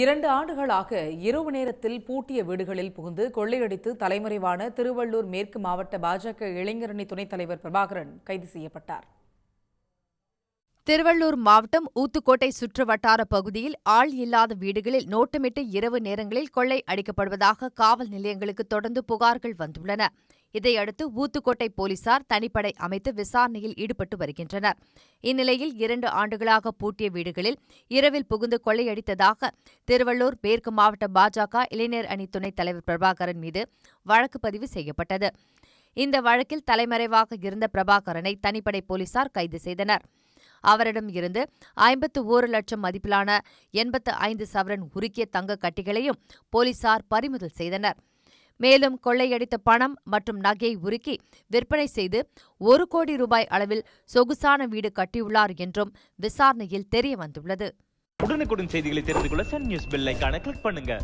இரண்டு ஆண்டுகளாக இரவு நேரத்தில் பூட்டிய வீடுகளில் புகுந்து கொள்ளையடித்து தலைமறைவான திருவள்ளூர் மேற்கு மாவட்ட பாஜக இளைஞரணி துணைத் தலைவர் பிரபாகரன் கைது செய்யப்பட்டார். திருவள்ளூர் மாவட்டம் ஊத்துக்கோட்டை சுற்று வட்டார பகுதியில் ஆள் இல்லாத வீடுகளில் நோட்டமிட்டு இரவு நேரங்களில் கொள்ளை அடிக்கப்படுவதாக காவல் நிலையங்களுக்கு தொடர்ந்து புகார்கள் வந்துள்ளன. இதையடுத்து ஊத்துக்கோட்டை போலீசார் தனிப்படை அமைத்து விசாரணையில் ஈடுபட்டு வருகின்றனர். இந்நிலையில் இரண்டு ஆண்டுகளாக பூட்டிய வீடுகளில் இரவில் புகுந்து கொள்ளையடித்ததாக திருவள்ளூர் மேற்கு மாவட்ட பாஜக இளைஞர் அணி துணைத் தலைவர் பிரபாகரன் மீது வழக்கு பதிவு செய்யப்பட்டது. இந்த வழக்கில் தலைமறைவாக இருந்த பிரபாகரனை தனிப்படை போலீசார் கைது செய்தனர். அவரிடம் இருந்து ஐம்பத்து ஓரு லட்சம் மதிப்பிலான எண்பத்து ஐந்து சவரன் உருக்கிய தங்க கட்டிகளையும் போலீசார் பறிமுதல் செய்தனர். மேலும் கொள்ளையடித்த பணம் மற்றும் நகையை உருக்கி விற்பனை செய்து ஒரு கோடி ரூபாய் அளவில் சொகுசான வீடு கட்டியுள்ளார் என்றும் விசாரணையில் தெரியவந்துள்ளது. உடனுக்குடன் செய்திகளை தெரிந்து கொள்ள சன் நியூஸ் பெல் கிளிக் பண்ணுங்க.